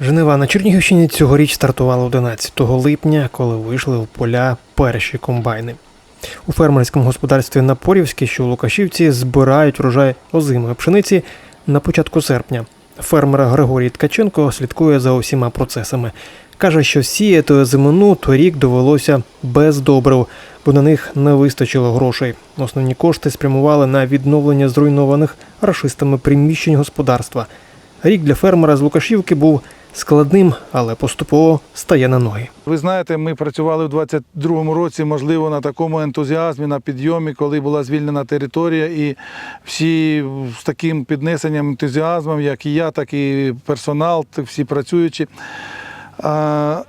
Жнива на Чернігівщині цьогоріч стартували 11 липня, коли вийшли в поля перші комбайни. У фермерському господарстві Напорівське, що у Лукашівці, збирають врожай озимої пшениці на початку серпня. Фермер Григорій Ткаченко слідкує за усіма процесами. Каже, що сіяти озимину торік довелося без добрив, бо на них не вистачило грошей. Основні кошти спрямували на відновлення зруйнованих рашистами приміщень господарства. Рік для фермера з Лукашівки був складним, але поступово стає на ноги. Ви знаєте, ми працювали в 22-му році, можливо, на такому ентузіазмі, на підйомі, коли була звільнена територія, і всі з таким піднесенням, ентузіазмом, як і я, так і персонал, всі працюючі.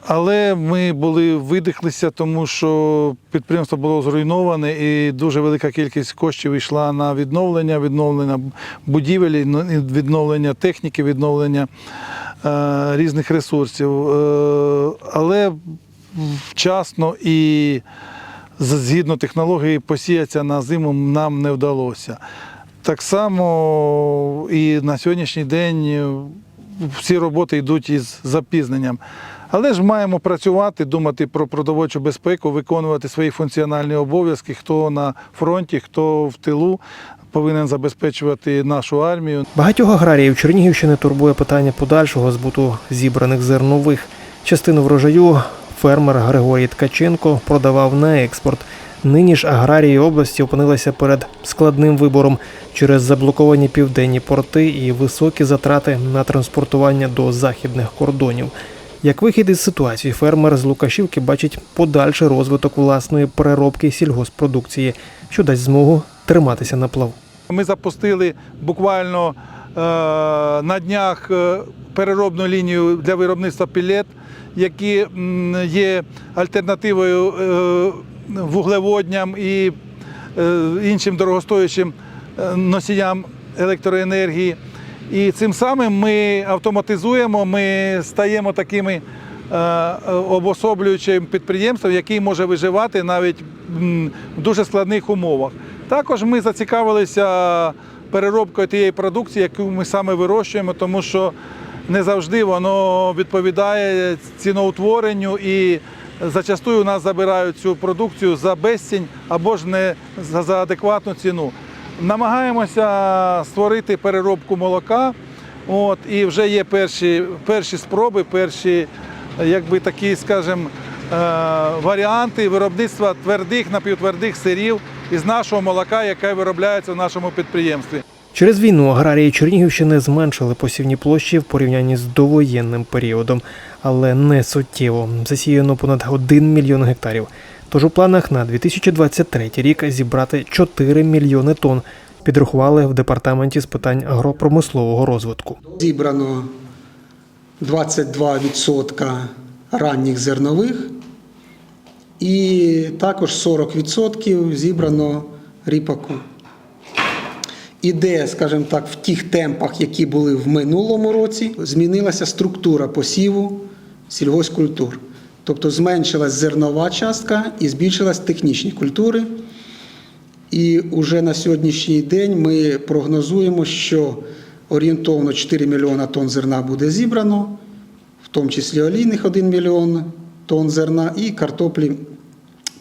Але ми були видихлися, тому що підприємство було зруйноване і дуже велика кількість коштів йшла на відновлення, відновлення будівель, відновлення техніки, відновлення різних ресурсів. Е, але вчасно і згідно технології посіятися на зиму нам не вдалося. Так само і на сьогоднішній день е, всі роботи йдуть із запізненням. Але ж маємо працювати, думати про продовольчу безпеку, виконувати свої функціональні обов'язки, хто на фронті, хто в тилу повинен забезпечувати нашу армію. Багатьох аграріїв Чернігівщини турбує питання подальшого збуту зібраних зернових. Частину врожаю фермер Григорій Ткаченко продавав на експорт. Нині ж аграрії області опинилися перед складним вибором через заблоковані південні порти і високі затрати на транспортування до західних кордонів. Як вихід із ситуації, фермер з Лукашівки бачить подальший розвиток власної переробки сільгоспродукції, що дасть змогу триматися на плаву. Ми запустили буквально е, на днях е, переробну лінію для виробництва пілет, які є альтернативою е, вуглеводням і іншим дорогостоячим носіям електроенергії. І цим самим ми автоматизуємо, ми стаємо такими обособлюючим підприємством, який може виживати навіть в дуже складних умовах. Також ми зацікавилися переробкою тієї продукції, яку ми саме вирощуємо, тому що не завжди воно відповідає ціноутворенню і зачастую нас забирають цю продукцію за безцінь або ж не за адекватну ціну. Намагаємося створити переробку молока. От, і вже є перші, перші спроби, перші, якби такі, скажімо, е, варіанти виробництва твердих, напівтвердих сирів із нашого молока, яке виробляється в нашому підприємстві. Через війну аграрії Чернігівщини зменшили посівні площі в порівнянні з довоєнним періодом, але не суттєво. Засіяно понад 1 мільйон гектарів. Тож у планах на 2023 рік зібрати 4 мільйони тонн. Підрахували в департаменті з питань агропромислового розвитку. Зібрано 22% ранніх зернових і також 40% зібрано ріпаку. Іде, скажімо так, в тих темпах, які були в минулому році, змінилася структура посіву сільгоспкультур. Тобто зменшилась зернова частка і збільшилась технічні культури. І вже на сьогоднішній день ми прогнозуємо, що орієнтовно 4 мільйона тонн зерна буде зібрано, в тому числі олійних 1 мільйон тонн зерна і картоплі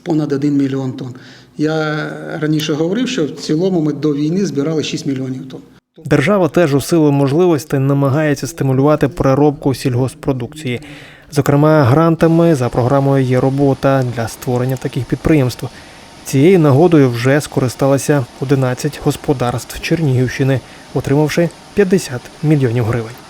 понад 1 мільйон тонн. Я раніше говорив, що в цілому ми до війни збирали 6 мільйонів тонн. Держава теж у силу можливостей намагається стимулювати переробку сільгоспродукції. Зокрема, грантами за програмою є робота для створення таких підприємств. Цією нагодою вже скористалися 11 господарств Чернігівщини, отримавши 50 мільйонів гривень.